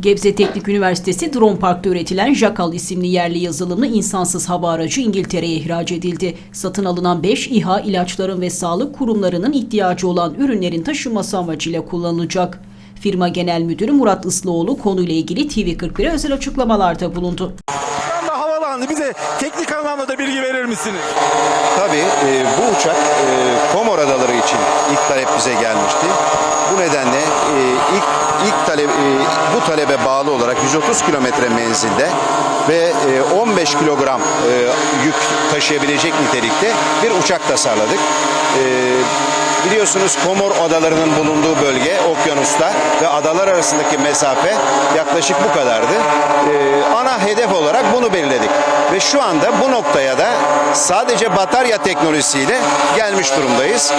Gebze Teknik Üniversitesi Drone Park'ta üretilen Jackal isimli yerli yazılımlı insansız hava aracı İngiltere'ye ihraç edildi. Satın alınan 5 İHA ilaçların ve sağlık kurumlarının ihtiyacı olan ürünlerin taşınması amacıyla kullanılacak. Firma Genel Müdürü Murat Islıoğlu konuyla ilgili TV41'e özel açıklamalarda bulundu. Şu anda havalandı. Bize teknik anlamda da bilgi verir misiniz? Tabii e, bu uçak e, Komor Adaları için ilk talep bize gelmişti. Bu nedenle e, ilk ilk talep e, bu talebe bağlı olarak 130 kilometre menzilde ve e, 15 kilogram e, yük taşıyabilecek nitelikte bir uçak tasarladık. E, biliyorsunuz Komor Adaları'nın bulunduğu bölge okyanusta ve adalar arasındaki mesafe yaklaşık bu kadardı. E, ana hedef olarak bunu belirledik ve şu anda bu noktaya da sadece batarya teknolojisiyle gelmiş durumdayız.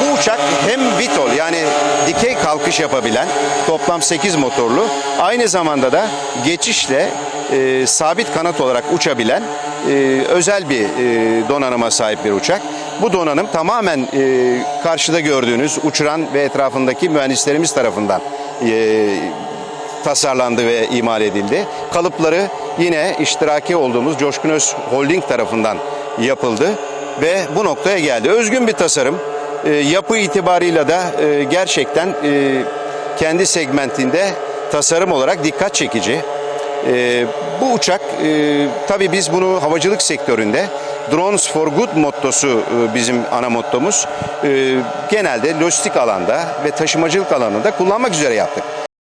Bu uçak hem VTOL yani dikey kalkış yapabilen toplam 8 motorlu aynı zamanda da geçişle e, sabit kanat olarak uçabilen e, özel bir e, donanıma sahip bir uçak. Bu donanım tamamen e, karşıda gördüğünüz uçuran ve etrafındaki mühendislerimiz tarafından e, tasarlandı ve imal edildi. Kalıpları yine iştiraki olduğumuz Coşkun Öz Holding tarafından yapıldı ve bu noktaya geldi. Özgün bir tasarım. E, yapı itibarıyla da e, gerçekten e, kendi segmentinde tasarım olarak dikkat çekici. E, bu uçak e, tabii biz bunu havacılık sektöründe Drones for Good mottosu e, bizim ana mottomuz. E, genelde lojistik alanda ve taşımacılık alanında kullanmak üzere yaptık.